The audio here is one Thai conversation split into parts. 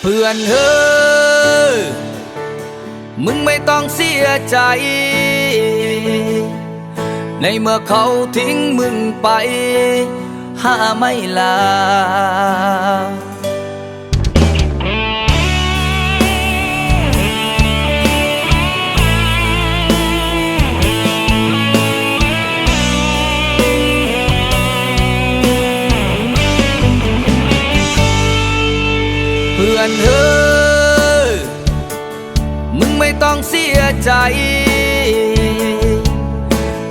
เพื่อนเฮ้ยมึงไม่ต้องเสียใจ ในเมื่อเขาทิ้งมึงไป หาไม่ลา พื่อนเฮ้ยมึงไม่ต้องเสียใจ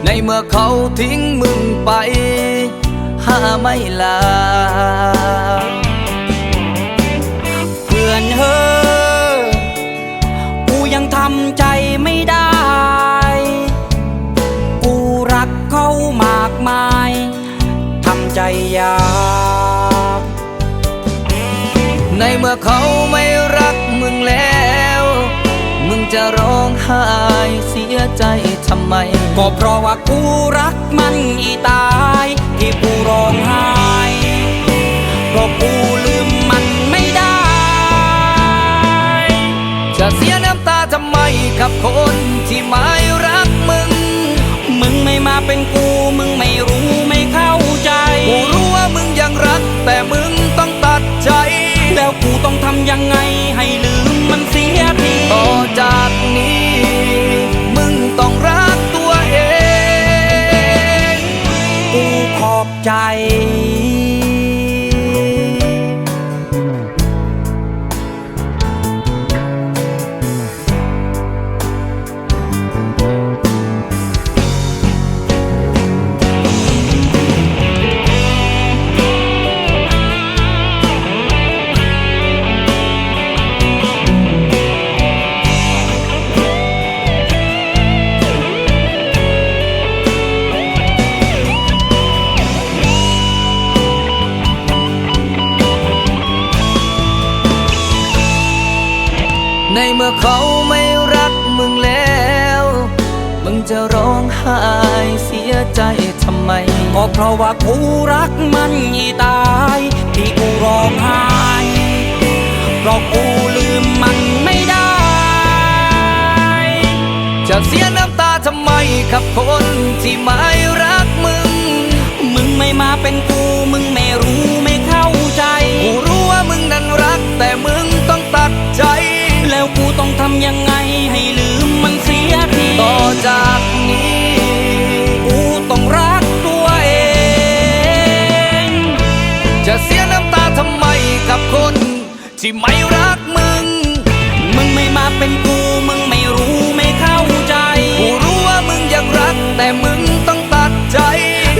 ในเมื่อเขาทิ้งมึงไป หาไม่ลา เพื่อนเฮอกูยังทำใจไม่ได้ กูรักเขามากมาย ทำใจยาก ในเมื่อเขาไม่รักมึงแล้ว มึงจะร้องไห้เสียใจทำไม ก็เพราะว่ากูรักมันอีตาย ที่กูร้องไห้ ขอบใจ เมื่อเขาไม่รักมึงแล้ว มึงจะร้องไห้เสียใจทำไมก็เพราะว่ากูรักมันอีตาย ที่กูร้องไห้เพราะกูลืมมันไม่ได้ จะเสียน้ำตาทำไมกับคนที่ไม่ เสียน้ำตาทำไมกับคน ที่ไม่รักมึง มึงไม่มาเป็นกูมึงไม่รู้ไม่เข้าใจ กูรู้ว่ามึงยังรัก แต่มึงต้องตัดใจ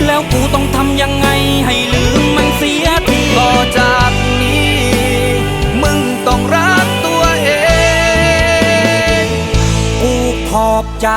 แล้วกูต้องทำยังไงให้ลืมมันเสียทีต่อจากนี้ มึงต้องรักตัวเอง กูขอบใจ